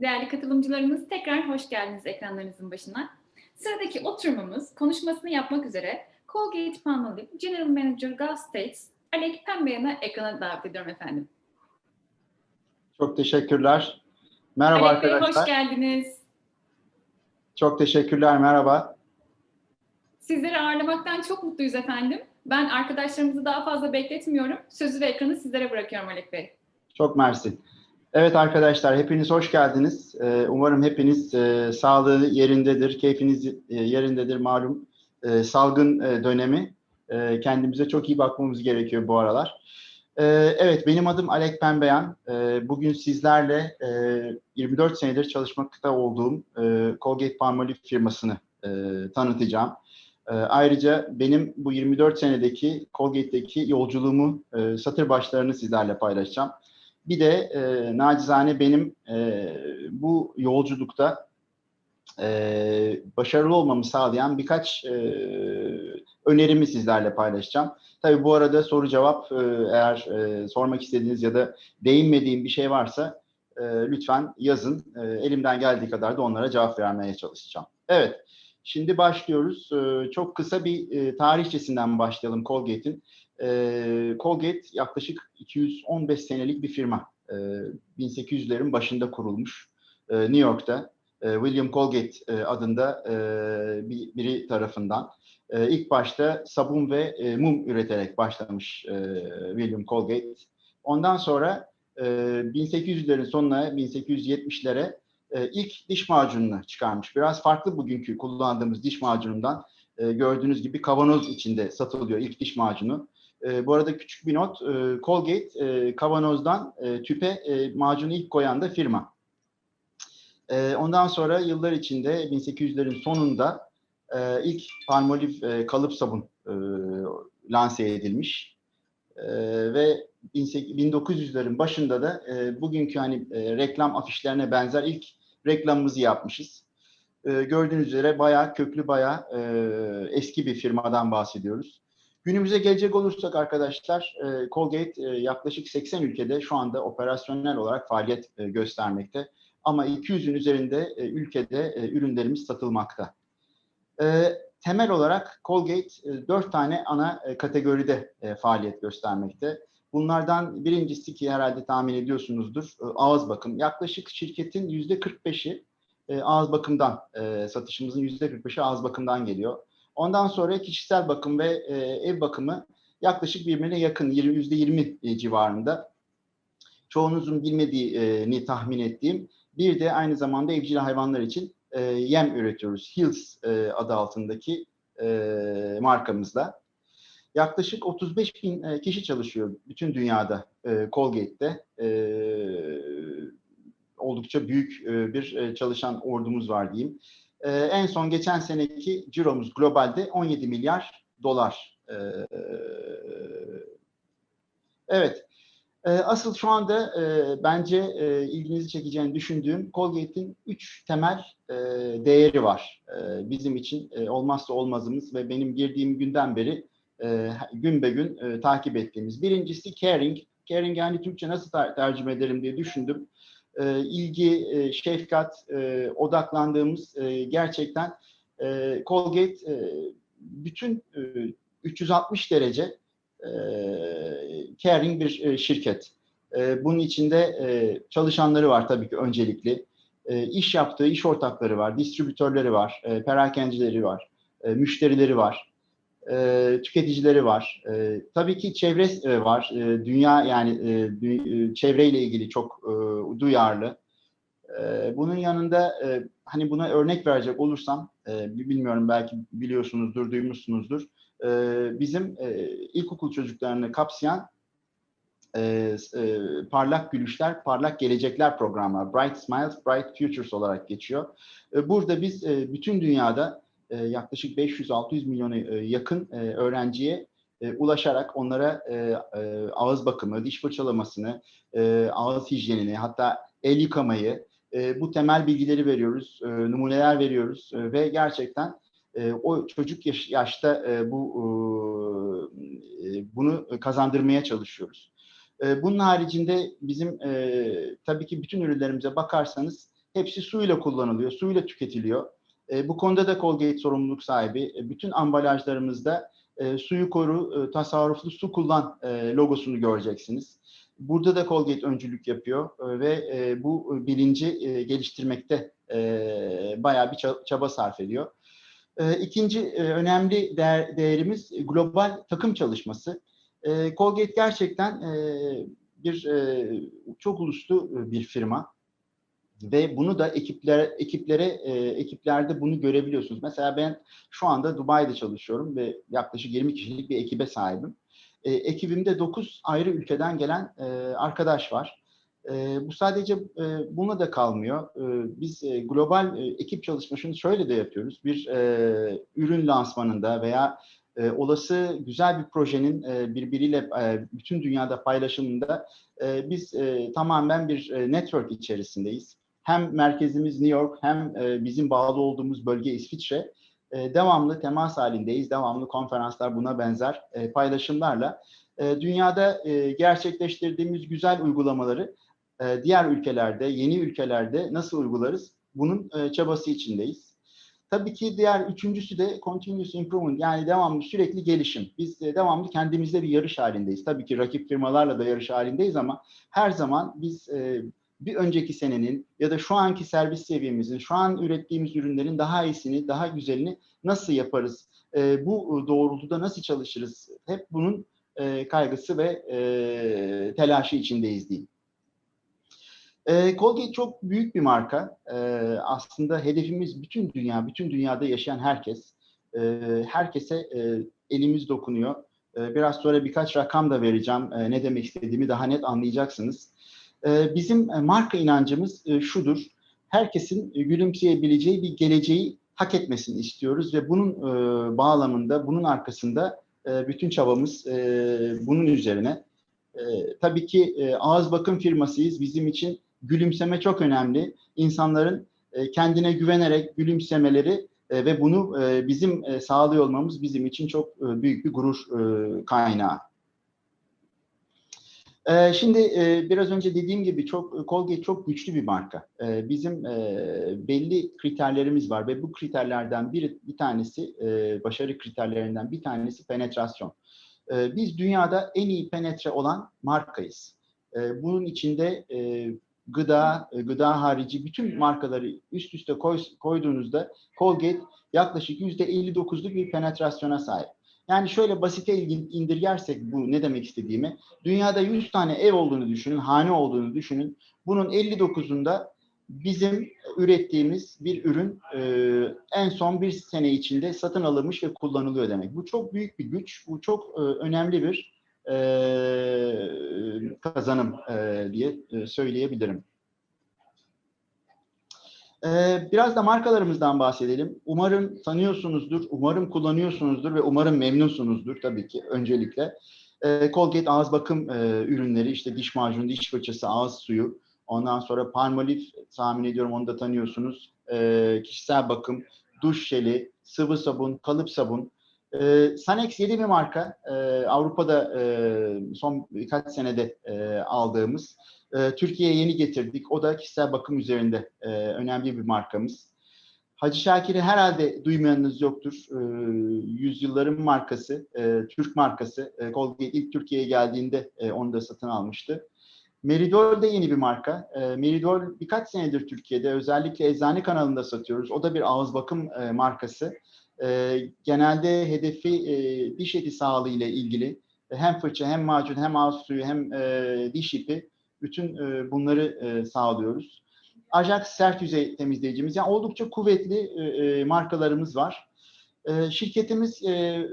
Değerli katılımcılarımız tekrar hoş geldiniz ekranlarınızın başına. Sıradaki oturumumuz konuşmasını yapmak üzere Colgate Palmolive General Manager Gulf States Alek Pembeyan'ı ekrana davet ediyorum efendim. Çok teşekkürler. Merhaba Alek Bey arkadaşlar. hoş geldiniz. Çok teşekkürler. Merhaba. Sizleri ağırlamaktan çok mutluyuz efendim. Ben arkadaşlarımızı daha fazla bekletmiyorum. Sözü ve ekranı sizlere bırakıyorum Alek Bey. Çok mersi. Evet arkadaşlar hepiniz hoş geldiniz. Ee, umarım hepiniz e, sağlığı yerindedir, keyfiniz e, yerindedir malum. E, salgın dönemi. Kendimize çok iyi bakmamız gerekiyor bu aralar. Evet benim adım Alek Pembeyan. Bugün sizlerle e, 24 senedir çalışmakta olduğum Colgate Palmolive firmasını tanıtacağım. Ayrıca benim bu 24 senedeki Colgate'deki yolculuğumu, satır başlarını sizlerle paylaşacağım. Bir de e, nacizane benim e, bu yolculukta e, başarılı olmamı sağlayan birkaç e, önerimi sizlerle paylaşacağım. Tabii bu arada soru cevap e, eğer e, sormak istediğiniz ya da değinmediğim bir şey varsa e, lütfen yazın. E, elimden geldiği kadar da onlara cevap vermeye çalışacağım. Evet, şimdi başlıyoruz. E, çok kısa bir e, tarihçesinden başlayalım Colgate'in. E, Colgate yaklaşık 215 senelik bir firma. E, 1800'lerin başında kurulmuş e, New York'ta. E, William Colgate e, adında e, bir, biri tarafından. E, ilk başta sabun ve e, mum üreterek başlamış e, William Colgate. Ondan sonra e, 1800'lerin sonuna 1870'lere e, ilk diş macununu çıkarmış. Biraz farklı bugünkü kullandığımız diş macunundan. E, gördüğünüz gibi kavanoz içinde satılıyor ilk diş macunu. E, bu arada küçük bir not, e, Colgate e, kavanozdan e, tüpe e, macunu ilk koyan da firma. E, ondan sonra yıllar içinde 1800'lerin sonunda e, ilk Palmolive e, kalıp sabun e, lanse edilmiş. E, ve 1900'lerin başında da e, bugünkü hani e, reklam afişlerine benzer ilk reklamımızı yapmışız. E, gördüğünüz üzere bayağı köklü, bayağı e, eski bir firmadan bahsediyoruz. Günümüze gelecek olursak arkadaşlar, e, Colgate e, yaklaşık 80 ülkede şu anda operasyonel olarak faaliyet e, göstermekte. Ama 200'ün üzerinde e, ülkede e, ürünlerimiz satılmakta. E, temel olarak Colgate e, 4 tane ana e, kategoride e, faaliyet göstermekte. Bunlardan birincisi ki herhalde tahmin ediyorsunuzdur, e, ağız bakım. Yaklaşık şirketin %45'i e, ağız bakımdan, e, satışımızın %45'i ağız bakımdan geliyor. Ondan sonra kişisel bakım ve e, ev bakımı yaklaşık birbirine yakın yüzde 20 civarında. Çoğunuzun bilmediğini tahmin ettiğim bir de aynı zamanda evcil hayvanlar için e, yem üretiyoruz. Hills e, adı altındaki e, markamızda. Yaklaşık 35 bin e, kişi çalışıyor bütün dünyada e, Colgate'de. E, oldukça büyük e, bir e, çalışan ordumuz var diyeyim. Ee, en son geçen seneki ciromuz globalde 17 milyar dolar. Ee, evet. Ee, asıl şu anda e, bence e, ilginizi çekeceğini düşündüğüm Colgate'in üç temel e, değeri var. E, bizim için e, olmazsa olmazımız ve benim girdiğim günden beri e, gün be gün e, takip ettiğimiz. Birincisi caring. Caring yani Türkçe nasıl ter- tercüme ederim diye düşündüm e, ilgi, e, şefkat, e, odaklandığımız gerçekten Colgate bütün e, 360 derece e, caring bir şirket. Bunun içinde çalışanları var tabii ki öncelikli. İş yaptığı iş ortakları var, distribütörleri var, e, var, müşterileri var e, tüketicileri var. E, tabii ki çevre e, var. E, dünya yani e, dü- e, çevreyle ilgili çok e, duyarlı. E, bunun yanında e, hani buna örnek verecek olursam, e, bilmiyorum belki biliyorsunuzdur, duymuşsunuzdur. E, bizim e, ilkokul çocuklarını kapsayan e, e, parlak gülüşler, parlak gelecekler programı, Bright Smiles, Bright Futures olarak geçiyor. E, burada biz e, bütün dünyada e, yaklaşık 500-600 milyona e, yakın e, öğrenciye ulaşarak onlara ağız bakımı, diş fırçalamasını, ağız hijyenini, hatta el yıkamayı, bu temel bilgileri veriyoruz, numuneler veriyoruz ve gerçekten o çocuk yaş, yaşta bu bunu kazandırmaya çalışıyoruz. Bunun haricinde bizim e, tabii ki bütün ürünlerimize bakarsanız hepsi suyla kullanılıyor, suyla tüketiliyor. E, bu konuda da Colgate sorumluluk sahibi. E, bütün ambalajlarımızda e, suyu koru, e, tasarruflu su kullan e, logosunu göreceksiniz. Burada da Colgate öncülük yapıyor e, ve e, bu bilinci e, geliştirmekte e, bayağı bir çaba sarf ediyor. E, ikinci e, önemli değer, değerimiz global takım çalışması. E, Colgate gerçekten e, bir e, çok uluslu bir firma ve bunu da ekiplere ekiplere e, ekiplerde bunu görebiliyorsunuz. Mesela ben şu anda Dubai'de çalışıyorum ve yaklaşık 20 kişilik bir ekibe sahibim. E, ekibimde 9 ayrı ülkeden gelen e, arkadaş var. E, bu sadece e, bununla da kalmıyor. E, biz e, global e, ekip çalışmasını şöyle de yapıyoruz. Bir e, ürün lansmanında veya e, olası güzel bir projenin e, birbiriyle e, bütün dünyada paylaşımında e, biz e, tamamen bir e, network içerisindeyiz. Hem merkezimiz New York hem e, bizim bağlı olduğumuz bölge İsviçre. E, devamlı temas halindeyiz. Devamlı konferanslar buna benzer e, paylaşımlarla dünyada gerçekleştirdiğimiz güzel uygulamaları diğer ülkelerde, yeni ülkelerde nasıl uygularız? Bunun çabası içindeyiz. Tabii ki diğer üçüncüsü de continuous improvement yani devamlı sürekli gelişim. Biz e, devamlı kendimizde bir yarış halindeyiz. Tabii ki rakip firmalarla da yarış halindeyiz ama her zaman biz bir önceki senenin ya da şu anki servis seviyemizin, şu an ürettiğimiz ürünlerin daha iyisini, daha güzelini nasıl yaparız? E, bu doğrultuda nasıl çalışırız? Hep bunun e, kaygısı ve e, telaşı içindeyiz diyeyim. E, Colgate çok büyük bir marka. E, aslında hedefimiz bütün dünya, bütün dünyada yaşayan herkes. E, herkese e, elimiz dokunuyor. E, biraz sonra birkaç rakam da vereceğim. E, ne demek istediğimi daha net anlayacaksınız. E, bizim marka inancımız e, şudur. Herkesin gülümseyebileceği bir geleceği hak etmesini istiyoruz ve bunun e, bağlamında, bunun arkasında e, bütün çabamız e, bunun üzerine. E, tabii ki e, ağız bakım firmasıyız. Bizim için gülümseme çok önemli. İnsanların e, kendine güvenerek gülümsemeleri e, ve bunu e, bizim e, sağlıyor olmamız bizim için çok e, büyük bir gurur e, kaynağı. E, şimdi e, biraz önce dediğim gibi çok Colgate çok güçlü bir marka. E, bizim e, belli kriterlerimiz var ve bu kriterlerden bir bir tanesi e, başarı kriterlerinden bir tanesi penetrasyon. E, biz dünyada en iyi penetre olan markayız. Bunun içinde gıda, gıda harici bütün markaları üst üste koy, koyduğunuzda Colgate yaklaşık %59'luk bir penetrasyona sahip. Yani şöyle basite indirgersek bu ne demek istediğimi. Dünyada 100 tane ev olduğunu düşünün, hane olduğunu düşünün. Bunun 59'unda bizim ürettiğimiz bir ürün e, en son bir sene içinde satın alınmış ve kullanılıyor demek. Bu çok büyük bir güç, bu çok e, önemli bir e, kazanım e, diye e, söyleyebilirim. E, biraz da markalarımızdan bahsedelim. Umarım tanıyorsunuzdur, umarım kullanıyorsunuzdur ve umarım memnunsunuzdur tabii ki öncelikle. E, Colgate ağız bakım e, ürünleri, işte diş macunu, diş fırçası, ağız suyu. Ondan sonra Palmolive, tahmin ediyorum onu da tanıyorsunuz. E, kişisel bakım, duş jeli, sıvı sabun, kalıp sabun, e, Sanex yeni bir marka. E, Avrupa'da e, son birkaç senede e, aldığımız. E, Türkiye'ye yeni getirdik. O da kişisel bakım üzerinde e, önemli bir markamız. Hacı Şakir'i herhalde duymayanınız yoktur. E, yüzyılların markası, e, Türk markası. E, Colgate ilk Türkiye'ye geldiğinde e, onu da satın almıştı. Meridol de yeni bir marka. E, Meridol birkaç senedir Türkiye'de özellikle eczane kanalında satıyoruz. O da bir ağız bakım e, markası. E, genelde hedefi e, diş eti sağlığı ile ilgili hem fırça hem macun hem ağız suyu hem e, diş ipi bütün e, bunları e, sağlıyoruz. Ajax sert yüzey temizleyicimiz yani oldukça kuvvetli e, e, markalarımız var. E, şirketimiz e,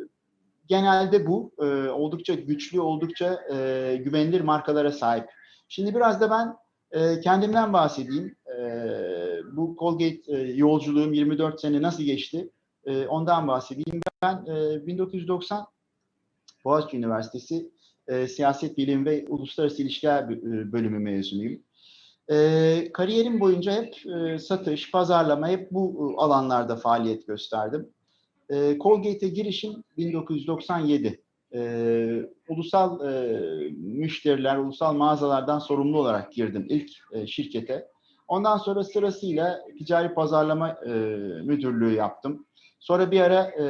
genelde bu e, oldukça güçlü, oldukça e, güvenilir markalara sahip. Şimdi biraz da ben e, kendimden bahsedeyim. E, bu Colgate e, yolculuğum 24 sene nasıl geçti? E, ondan bahsedeyim. Ben e, 1990 Boğaziçi Üniversitesi e, Siyaset Bilim ve Uluslararası İlişkiler e, bölümü mezunuyum. E, kariyerim boyunca hep e, satış, pazarlama hep bu e, alanlarda faaliyet gösterdim. E, Colgate'e girişim 1997. E, ulusal e, müşteriler, ulusal mağazalardan sorumlu olarak girdim ilk e, şirkete. Ondan sonra sırasıyla ticari pazarlama e, müdürlüğü yaptım. Sonra bir ara e,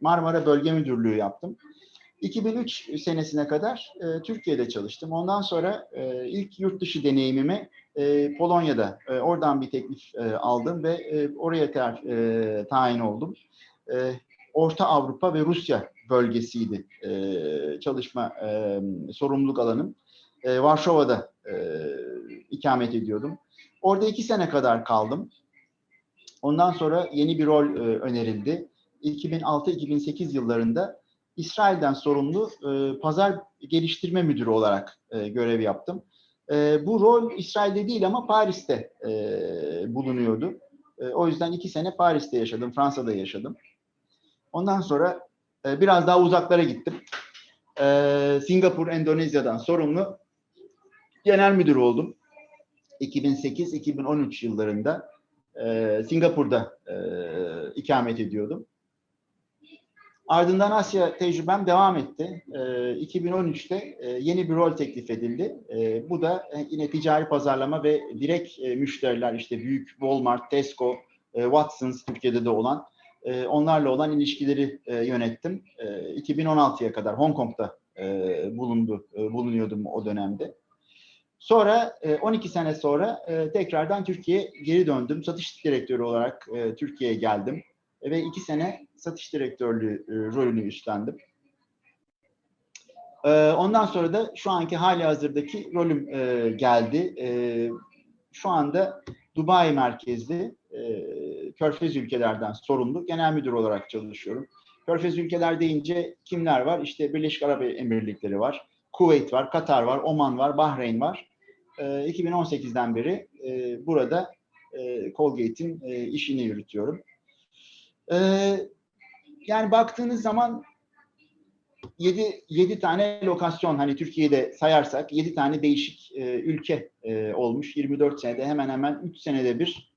Marmara Bölge Müdürlüğü yaptım. 2003 senesine kadar e, Türkiye'de çalıştım. Ondan sonra e, ilk yurt dışı deneyimimi e, Polonya'da, e, oradan bir teklif e, aldım ve e, oraya ter, e, tayin oldum. E, Orta Avrupa ve Rusya bölgesiydi e, çalışma e, sorumluluk alanım. E, Varşova'da e, ikamet ediyordum. Orada iki sene kadar kaldım. Ondan sonra yeni bir rol e, önerildi. 2006-2008 yıllarında İsrail'den sorumlu e, pazar geliştirme müdürü olarak e, görev yaptım. E, bu rol İsrail'de değil ama Paris'te e, bulunuyordu. E, o yüzden iki sene Paris'te yaşadım, Fransa'da yaşadım. Ondan sonra e, biraz daha uzaklara gittim. E, Singapur, Endonezya'dan sorumlu genel müdür oldum. 2008-2013 yıllarında e, Singapur'da e, ikamet ediyordum. Ardından Asya tecrübem devam etti. E, 2013'te e, yeni bir rol teklif edildi. E, bu da e, yine ticari pazarlama ve direkt e, müşteriler işte büyük Walmart, Tesco, Watsons Türkiye'de de olan onlarla olan ilişkileri yönettim. E, 2016'ya kadar Hong Kong'da bulundu e, bulunuyordum o dönemde. Sonra e, 12 sene sonra tekrardan Türkiye'ye geri döndüm. Satış direktörü olarak Türkiye'ye geldim ve iki sene satış direktörlüğü e, rolünü üstlendim. E, ondan sonra da şu anki hali hazırdaki rolüm e, geldi. Şu anda Dubai merkezli Körfez ülkelerden sorumlu genel müdür olarak çalışıyorum. Körfez ülkeler deyince kimler var? İşte Birleşik Arap Emirlikleri var, Kuveyt var, Katar var, Oman var, Bahreyn var. E, 2018'den beri burada e, Colgate'in işini yürütüyorum. Yani baktığınız zaman 7, 7 tane lokasyon hani Türkiye'de sayarsak 7 tane değişik e, ülke e, olmuş. 24 senede hemen hemen 3 senede bir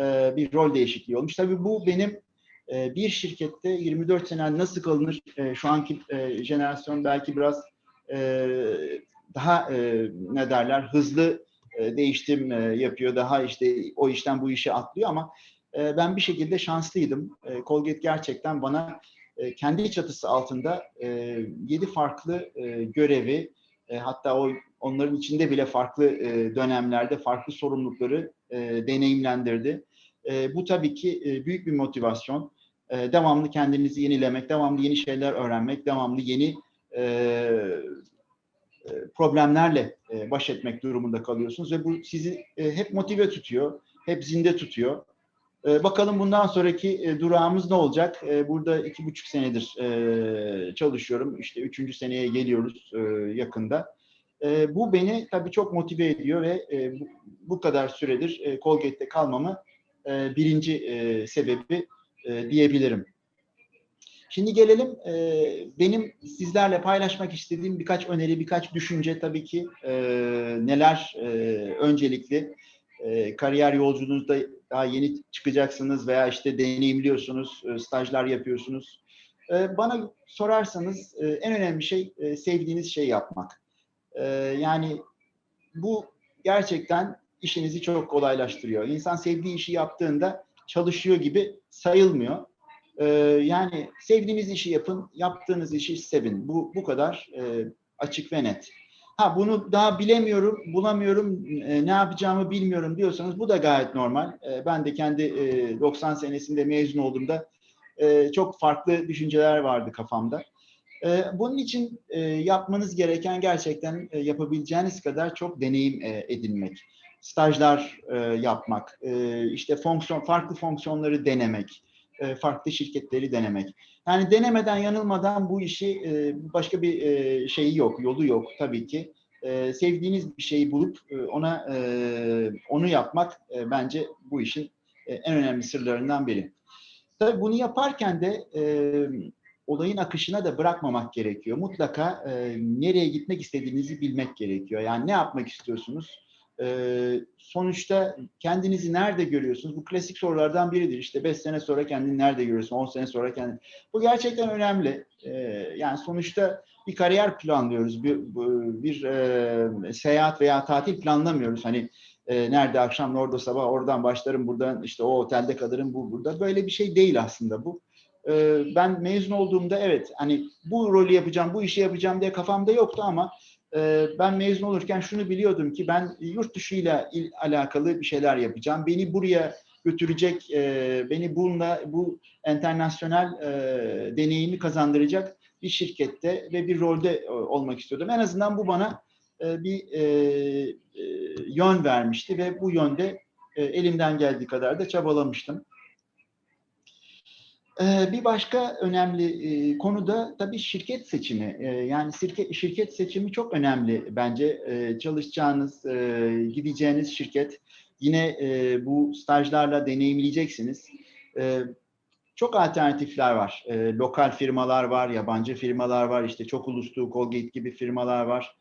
e, bir rol değişikliği olmuş. Tabii bu benim e, bir şirkette 24 sene nasıl kalınır? E, şu anki e, jenerasyon belki biraz e, daha e, ne derler hızlı e, değiştim e, yapıyor. Daha işte o işten bu işe atlıyor ama e, ben bir şekilde şanslıydım. E, Colgate gerçekten bana e, kendi çatısı altında e, 7 farklı e, görevi e, hatta o onların içinde bile farklı dönemlerde farklı sorumlulukları deneyimlendirdi. Bu tabii ki büyük bir motivasyon. Devamlı kendinizi yenilemek, devamlı yeni şeyler öğrenmek, devamlı yeni problemlerle baş etmek durumunda kalıyorsunuz ve bu sizi hep motive tutuyor, hep zinde tutuyor. E, bakalım bundan sonraki e, durağımız ne olacak? E, burada iki buçuk senedir e, çalışıyorum. İşte üçüncü seneye geliyoruz e, yakında. Bu beni tabii çok motive ediyor ve bu, kadar süredir e, Colgate'de kalmamı birinci e, sebebi diyebilirim. Şimdi gelelim benim sizlerle paylaşmak istediğim birkaç öneri, birkaç düşünce tabii ki neler e, öncelikli e, kariyer yolculuğunuzda daha yeni çıkacaksınız veya işte deneyimliyorsunuz, e, stajlar yapıyorsunuz. E, bana sorarsanız e, en önemli şey e, sevdiğiniz şey yapmak. E, yani bu gerçekten işinizi çok kolaylaştırıyor. İnsan sevdiği işi yaptığında çalışıyor gibi sayılmıyor. Ee, yani sevdiğiniz işi yapın, yaptığınız işi sevin. Bu bu kadar e, açık ve net. Ha bunu daha bilemiyorum, bulamıyorum, e, ne yapacağımı bilmiyorum diyorsanız bu da gayet normal. E, ben de kendi e, 90 senesinde mezun olduğumda e, çok farklı düşünceler vardı kafamda. E, bunun için e, yapmanız gereken gerçekten e, yapabileceğiniz kadar çok deneyim e, edinmek stajlar e, yapmak, e, işte fonksiyon farklı fonksiyonları denemek, e, farklı şirketleri denemek. Yani denemeden yanılmadan bu işi e, başka bir e, şeyi yok, yolu yok tabii ki. Sevdiğiniz bir şeyi bulup ona onu yapmak bence bu işin en önemli sırlarından biri. Tabii bunu yaparken de olayın akışına da bırakmamak gerekiyor. Mutlaka nereye gitmek istediğinizi bilmek gerekiyor. Yani ne yapmak istiyorsunuz? Ee, sonuçta kendinizi nerede görüyorsunuz? Bu klasik sorulardan biridir. İşte 5 sene sonra kendini nerede görüyorsun? 10 sene sonra kendini. Bu gerçekten önemli. Ee, yani sonuçta bir kariyer planlıyoruz. Bir, bir e, seyahat veya tatil planlamıyoruz. Hani e, nerede akşam orada sabah oradan başlarım buradan işte o otelde kalırım bu burada böyle bir şey değil aslında bu. E, ben mezun olduğumda evet hani bu rolü yapacağım bu işi yapacağım diye kafamda yoktu ama ben mezun olurken şunu biliyordum ki ben yurt dışıyla il, alakalı bir şeyler yapacağım. Beni buraya götürecek, e, beni bununla bu internasyonel e, deneyimi kazandıracak bir şirkette ve bir rolde e, olmak istiyordum. En azından bu bana bir yön vermişti ve bu yönde elimden geldiği kadar da çabalamıştım. Bir başka önemli konu da tabii şirket seçimi. Yani şirket, şirket seçimi çok önemli bence. Çalışacağınız, gideceğiniz şirket yine bu stajlarla deneyimleyeceksiniz. Çok alternatifler var. Lokal firmalar var, yabancı firmalar var, işte çok uluslu Colgate gibi firmalar var.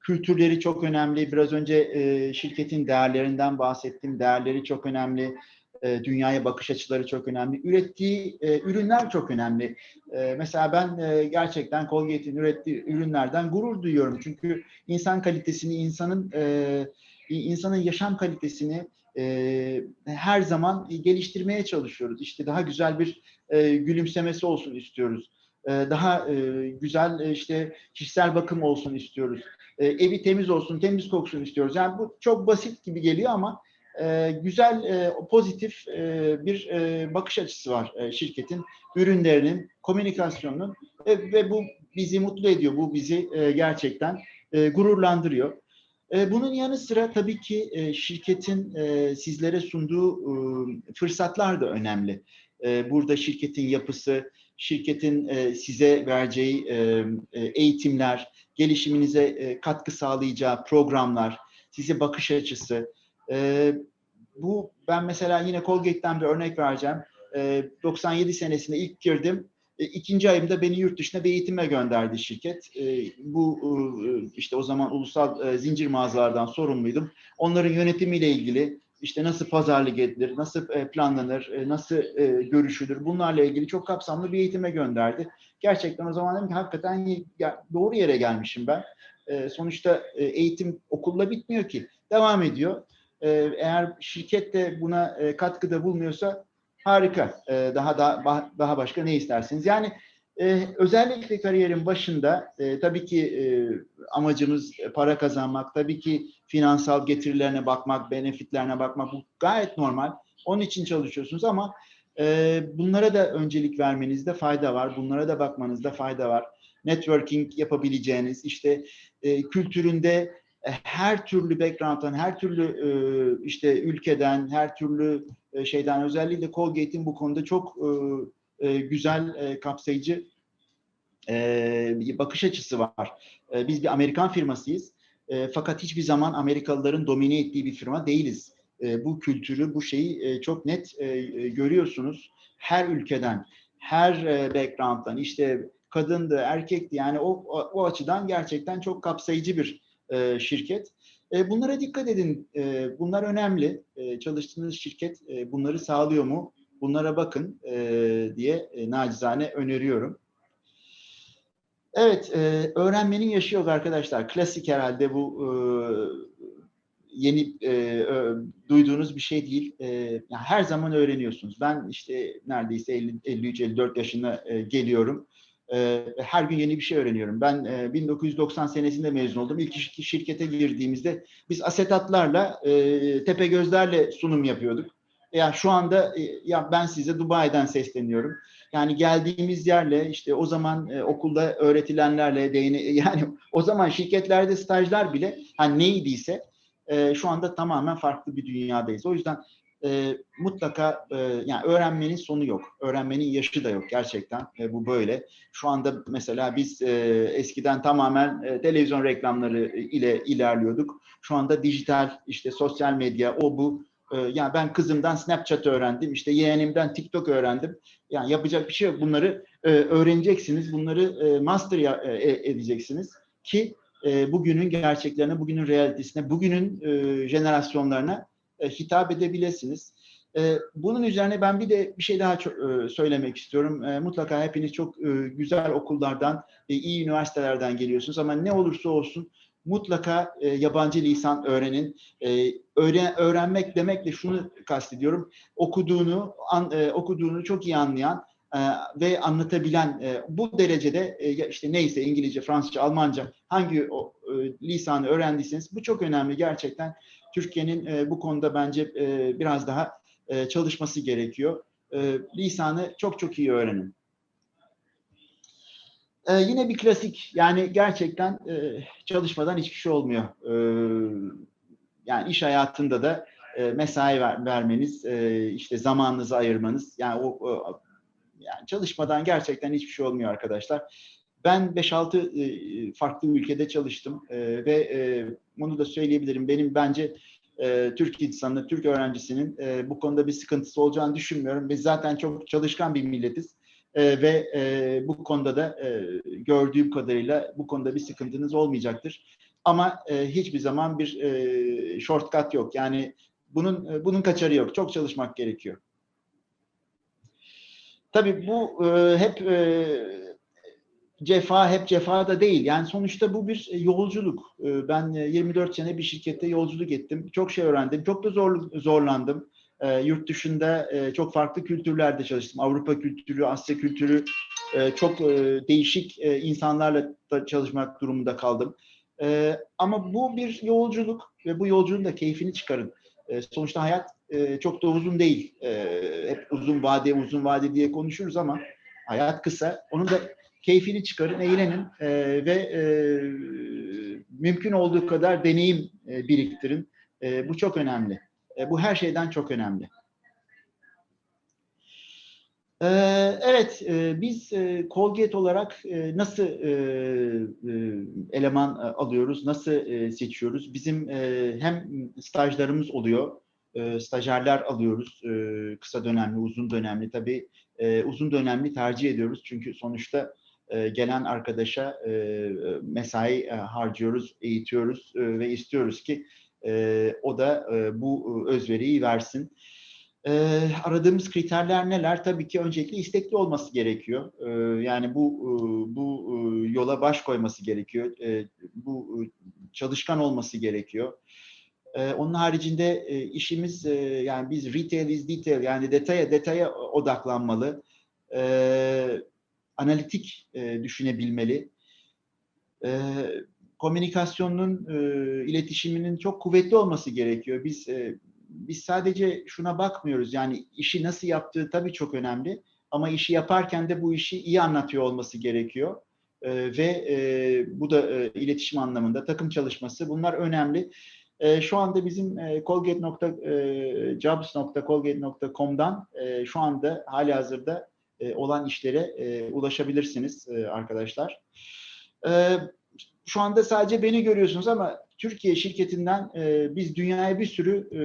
Kültürleri çok önemli. Biraz önce şirketin değerlerinden bahsettim. Değerleri çok önemli. E, dünyaya bakış açıları çok önemli. Ürettiği e, ürünler çok önemli. E, mesela ben e, gerçekten Colgate'in ürettiği ürünlerden gurur duyuyorum. Çünkü insan kalitesini, insanın e, insanın yaşam kalitesini e, her zaman geliştirmeye çalışıyoruz. İşte daha güzel bir e, gülümsemesi olsun istiyoruz. E, daha e, güzel e, işte kişisel bakım olsun istiyoruz. E, evi temiz olsun, temiz koksun istiyoruz. Yani bu çok basit gibi geliyor ama e, güzel, e, pozitif e, bir e, bakış açısı var şirketin ürünlerinin, komünikasyonunun ve bu bizi mutlu ediyor. Bu bizi gerçekten gururlandırıyor. Bunun yanı sıra tabii ki şirketin sizlere sunduğu fırsatlar da önemli. Burada şirketin yapısı, şirketin size vereceği eğitimler, gelişiminize katkı sağlayacağı programlar, size bakış açısı. E, bu ben mesela yine Colgate'den bir örnek vereceğim. E, 97 senesinde ilk girdim. E, ikinci ayımda beni yurt dışına bir eğitime gönderdi şirket. E, bu e, işte o zaman ulusal e, zincir mağazalardan sorumluydum. Onların yönetimiyle ilgili işte nasıl pazarlık edilir, nasıl e, planlanır, e, nasıl e, görüşülür bunlarla ilgili çok kapsamlı bir eğitime gönderdi. Gerçekten o zaman dedim ki hakikaten doğru yere gelmişim ben. Sonuçta eğitim okulla bitmiyor ki. Devam ediyor. Eğer şirket de buna katkıda bulmuyorsa harika. Daha daha daha başka ne istersiniz? Yani özellikle kariyerin başında tabii ki amacımız para kazanmak, tabii ki finansal getirilerine bakmak, benefitlerine bakmak bu gayet normal. Onun için çalışıyorsunuz ama e, bunlara da öncelik vermenizde fayda var. Bunlara da bakmanızda fayda var. Networking yapabileceğiniz, işte e, kültüründe e, her türlü background'dan, her türlü e, işte ülkeden, her türlü e, şeyden özellikle Colgate'in bu konuda çok e, e, güzel, e, kapsayıcı e, bir bakış açısı var. E, biz bir Amerikan firmasıyız e, fakat hiçbir zaman Amerikalıların domine ettiği bir firma değiliz. E, bu kültürü, bu şeyi e, çok net e, görüyorsunuz. Her ülkeden, her e, background'dan işte kadındı, erkekti yani o, o açıdan gerçekten çok kapsayıcı bir e, şirket. E, bunlara dikkat edin. E, bunlar önemli. E, çalıştığınız şirket e, bunları sağlıyor mu? Bunlara bakın e, diye e, nacizane öneriyorum. Evet, e, öğrenmenin yaşı yok arkadaşlar. Klasik herhalde bu e, yeni e, e, duyduğunuz bir şey değil. E, yani her zaman öğreniyorsunuz. Ben işte neredeyse 53-54 yaşına e, geliyorum. E, her gün yeni bir şey öğreniyorum. Ben e, 1990 senesinde mezun oldum. İlk şirkete girdiğimizde biz asetatlarla, e, tepe gözlerle sunum yapıyorduk. Ya şu anda e, ya ben size Dubai'den sesleniyorum. Yani geldiğimiz yerle işte o zaman e, okulda öğretilenlerle değine yani o zaman şirketlerde stajlar bile hani neydiyse e, şu anda tamamen farklı bir dünyadayız. O yüzden e, mutlaka e, yani öğrenmenin sonu yok. Öğrenmenin yaşı da yok gerçekten. E, bu böyle. Şu anda mesela biz e, eskiden tamamen e, televizyon reklamları ile ilerliyorduk. Şu anda dijital işte sosyal medya o bu ee, yani ben kızımdan Snapchat öğrendim, işte yeğenimden TikTok öğrendim. Yani yapacak bir şey yok. Bunları e, öğreneceksiniz, bunları e, master e, edeceksiniz ki e, bugünün gerçeklerine, bugünün realitesine, bugünün e, jenerasyonlarına e, hitap edebilirsiniz. E, bunun üzerine ben bir de bir şey daha e, söylemek istiyorum. Mutlaka hepiniz çok güzel okullardan, iyi üniversitelerden geliyorsunuz ama ne olursa olsun mutlaka yabancı lisan öğrenin. E, öğren, öğrenmek demekle şunu kastediyorum. Okuduğunu, okuduğunu çok iyi anlayan ve anlatabilen bu derecede işte neyse İngilizce, Fransızca, Almanca hangi lisanı öğrendiyseniz bu çok önemli gerçekten. Türkiye'nin e, bu konuda bence e, biraz daha e, çalışması gerekiyor. E, lisanı çok çok iyi öğrenin. E, yine bir klasik yani gerçekten e, çalışmadan hiçbir şey olmuyor. E, yani iş hayatında da e, mesai ver, vermeniz, e, işte zamanınızı ayırmanız yani o, o yani çalışmadan gerçekten hiçbir şey olmuyor arkadaşlar. Ben 5-6 e, farklı ülkede çalıştım e, ve e, bunu da söyleyebilirim. Benim bence Türk insanı, Türk öğrencisinin bu konuda bir sıkıntısı olacağını düşünmüyorum. Biz zaten çok çalışkan bir milletiz ve bu konuda da gördüğüm kadarıyla bu konuda bir sıkıntınız olmayacaktır. Ama hiçbir zaman bir shortcut yok. Yani bunun bunun kaçarı yok. Çok çalışmak gerekiyor. Tabii bu hep cefa hep cefa da değil. Yani sonuçta bu bir yolculuk. E, ben 24 sene bir şirkette yolculuk ettim. Çok şey öğrendim. Çok da zor, zorlandım. E, yurt dışında e, çok farklı kültürlerde çalıştım. Avrupa kültürü, Asya kültürü, e, çok e, değişik e, insanlarla da çalışmak durumunda kaldım. E, ama bu bir yolculuk ve bu yolculuğun da keyfini çıkarın. E, sonuçta hayat e, çok da uzun değil. E, hep uzun vade, uzun vade diye konuşuruz ama hayat kısa. Onun da keyfini çıkarın, eğlenin e, ve e, mümkün olduğu kadar deneyim e, biriktirin. E, bu çok önemli. E, bu her şeyden çok önemli. E, evet, e, biz e, Colgate olarak e, nasıl e, e, eleman e, alıyoruz, nasıl e, seçiyoruz? Bizim e, hem stajlarımız oluyor, e, stajyerler alıyoruz, e, kısa dönemli, uzun dönemli. Tabii e, uzun dönemli tercih ediyoruz çünkü sonuçta e, gelen arkadaşa e, mesai e, harcıyoruz, eğitiyoruz ve istiyoruz ki o da bu özveriyi versin. Aradığımız kriterler neler? Tabii ki öncelikle istekli olması gerekiyor. Yani bu bu yola baş koyması gerekiyor. Bu çalışkan olması gerekiyor. Onun haricinde işimiz yani biz retail is detail yani detaya detaya odaklanmalı. E, analitik e, düşünebilmeli. E, komünikasyonun, e, iletişiminin çok kuvvetli olması gerekiyor. Biz e, biz sadece şuna bakmıyoruz. Yani işi nasıl yaptığı tabii çok önemli. Ama işi yaparken de bu işi iyi anlatıyor olması gerekiyor. E, ve e, bu da e, iletişim anlamında takım çalışması bunlar önemli. E, şu anda bizim e, colgate.jobs.colgate.com'dan e, şu anda hali hazırda e, olan işlere e, ulaşabilirsiniz e, arkadaşlar. E, şu anda sadece beni görüyorsunuz ama Türkiye şirketinden e, biz dünyaya bir sürü e,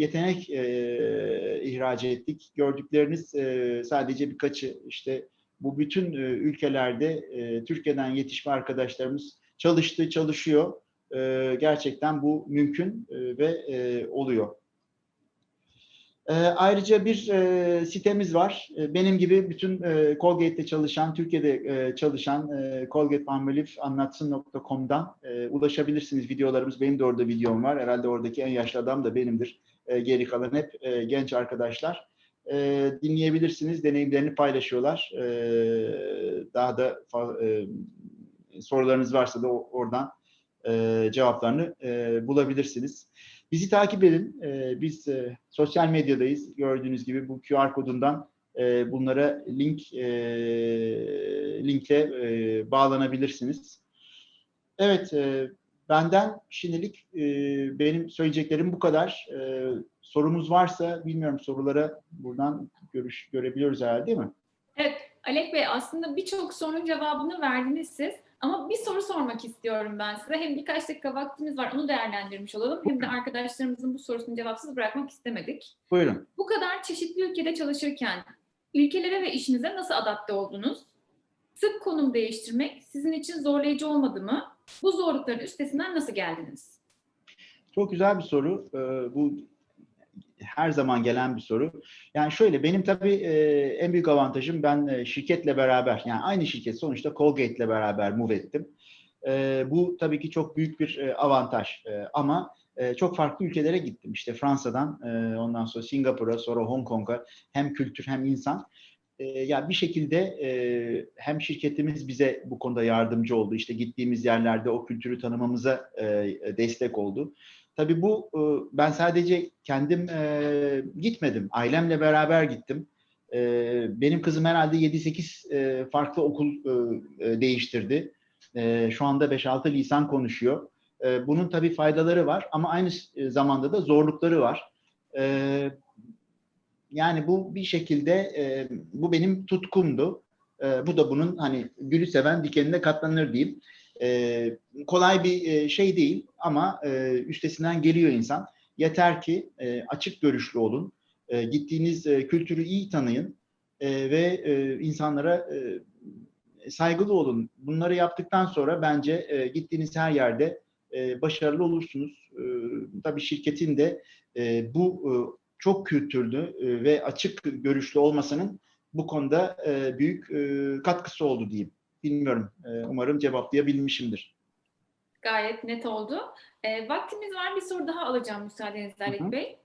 yetenek e, ihraç ettik. Gördükleriniz e, sadece birkaçı. İşte bu bütün e, ülkelerde e, Türkiye'den yetişme arkadaşlarımız çalıştı, çalışıyor. E, gerçekten bu mümkün e, ve e, oluyor. E, ayrıca bir e, sitemiz var. E, benim gibi bütün e, Colgate'de çalışan, Türkiye'de e, çalışan e, Colgate anlatsın.com'dan e, ulaşabilirsiniz videolarımız. Benim de orada videom var. Herhalde oradaki en yaşlı adam da benimdir. E, geri kalan hep e, genç arkadaşlar. E, dinleyebilirsiniz. Deneyimlerini paylaşıyorlar. E, daha da e, sorularınız varsa da oradan e, cevaplarını e, bulabilirsiniz. Bizi takip edin. E, biz e, sosyal medyadayız. Gördüğünüz gibi bu QR kodundan e, bunlara link e, linkle e, bağlanabilirsiniz. Evet, e, benden şimdilik e, benim söyleyeceklerim bu kadar. E, sorumuz varsa bilmiyorum sorulara buradan görüş görebiliyoruz herhalde değil mi? Evet, Alek Bey aslında birçok sorunun cevabını verdiniz siz. Ama bir soru sormak istiyorum ben size. Hem birkaç dakika vaktimiz var onu değerlendirmiş olalım. Hem de arkadaşlarımızın bu sorusunu cevapsız bırakmak istemedik. Buyurun. Bu kadar çeşitli ülkede çalışırken ülkelere ve işinize nasıl adapte oldunuz? Sık konum değiştirmek sizin için zorlayıcı olmadı mı? Bu zorlukların üstesinden nasıl geldiniz? Çok güzel bir soru. Ee, bu her zaman gelen bir soru. Yani şöyle benim tabii e, en büyük avantajım ben e, şirketle beraber yani aynı şirket sonuçta Colgate'le beraber move ettim. E, bu tabii ki çok büyük bir e, avantaj. E, ama e, çok farklı ülkelere gittim. İşte Fransa'dan, e, ondan sonra Singapur'a, sonra Hong Kong'a hem kültür hem insan. E, ya bir şekilde e, hem şirketimiz bize bu konuda yardımcı oldu. İşte gittiğimiz yerlerde o kültürü tanımamıza e, destek oldu. Tabii bu e, ben sadece kendim e, gitmedim. Ailemle beraber gittim. E, benim kızım herhalde 7-8 e, farklı okul değiştirdi. E, şu anda 5-6 lisan konuşuyor. Bunun tabii faydaları var ama aynı zamanda da zorlukları var. Yani bu bir şekilde bu benim tutkumdu. Bu da bunun hani gülü seven dikenine katlanır diyeyim. E, kolay bir e, şey değil ama e, üstesinden geliyor insan. Yeter ki e, açık görüşlü olun. E, gittiğiniz e, kültürü iyi tanıyın e, ve e, insanlara e, saygılı olun. Bunları yaptıktan sonra bence e, gittiğiniz her yerde e, başarılı olursunuz. E, tabii şirketin de e, bu e, çok kültürlü e, ve açık görüşlü olmasının bu konuda e, büyük e, katkısı oldu diyeyim. Bilmiyorum. E, umarım cevaplayabilmişimdir. Gayet net oldu. E, vaktimiz var. Bir soru daha alacağım müsaadenizle Alek. Bey.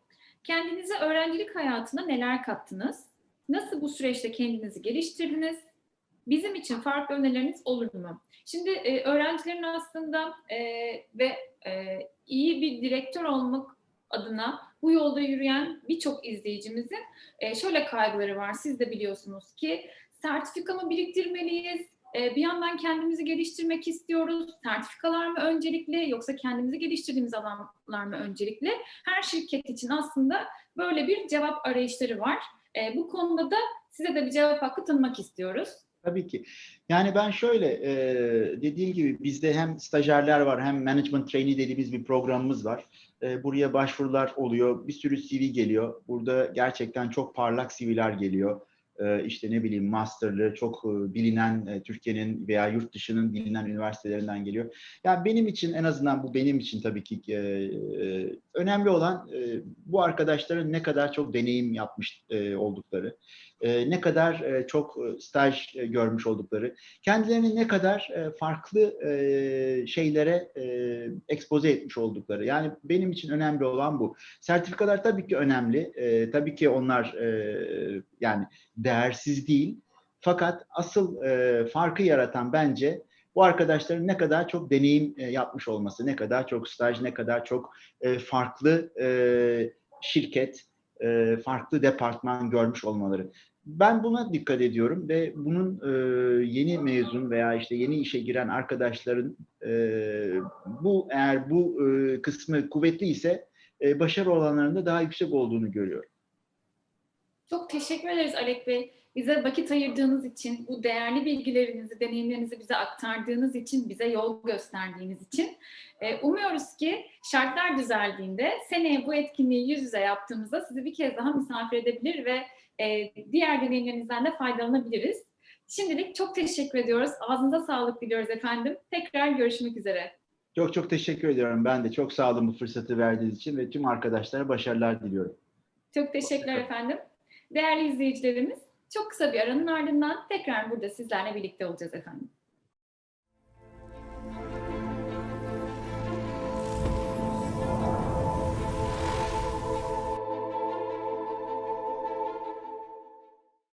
Kendinize öğrencilik hayatına neler kattınız? Nasıl bu süreçte kendinizi geliştirdiniz? Bizim için farklı önerileriniz olur mu? Şimdi e, öğrencilerin aslında e, ve e, iyi bir direktör olmak adına bu yolda yürüyen birçok izleyicimizin e, şöyle kaygıları var. Siz de biliyorsunuz ki sertifikamı biriktirmeliyiz. E, bir yandan kendimizi geliştirmek istiyoruz. Sertifikalar mı öncelikli yoksa kendimizi geliştirdiğimiz alanlar mı öncelikli? Her şirket için aslında böyle bir cevap arayışları var. E, bu konuda da size de bir cevap hakkı tanımak istiyoruz. Tabii ki. Yani ben şöyle e, dediğim gibi bizde hem stajyerler var hem management trainee dediğimiz bir programımız var. E, buraya başvurular oluyor. Bir sürü CV geliyor. Burada gerçekten çok parlak CV'ler geliyor. E, işte ne bileyim masterlı, çok e, bilinen e, Türkiye'nin veya yurt dışının bilinen üniversitelerinden geliyor. Yani benim için en azından bu benim için tabii ki önemli olan bu arkadaşların ne kadar çok deneyim yapmış oldukları e, ne kadar e, çok e, staj görmüş oldukları, kendilerini ne kadar farklı şeylere e, ekspoze etmiş oldukları. Yani benim için önemli olan bu. Sertifikalar tabii ki önemli. Tabii ki onlar yani değersiz değil. Fakat asıl farkı yaratan bence bu arkadaşların ne kadar çok deneyim yapmış olması, ne kadar çok staj, ne kadar çok farklı şirket, farklı departman görmüş olmaları. Ben buna dikkat ediyorum ve bunun e, yeni mezun veya işte yeni işe giren arkadaşların e, bu eğer bu e, kısmı kuvvetli ise e, başarı oranlarının da daha yüksek olduğunu görüyorum. Çok teşekkür ederiz Alek Bey. Bize vakit ayırdığınız için, bu değerli bilgilerinizi, deneyimlerinizi bize aktardığınız için, bize yol gösterdiğiniz için. Ee, umuyoruz ki şartlar düzeldiğinde seneye bu etkinliği yüz yüze yaptığımızda sizi bir kez daha misafir edebilir ve e, diğer deneyimlerinizden de faydalanabiliriz. Şimdilik çok teşekkür ediyoruz. Ağzınıza sağlık diliyoruz efendim. Tekrar görüşmek üzere. Çok çok teşekkür ediyorum. Ben de çok sağ olun bu fırsatı verdiğiniz için ve tüm arkadaşlara başarılar diliyorum. Çok teşekkürler efendim. Değerli izleyicilerimiz, çok kısa bir aranın ardından tekrar burada sizlerle birlikte olacağız efendim.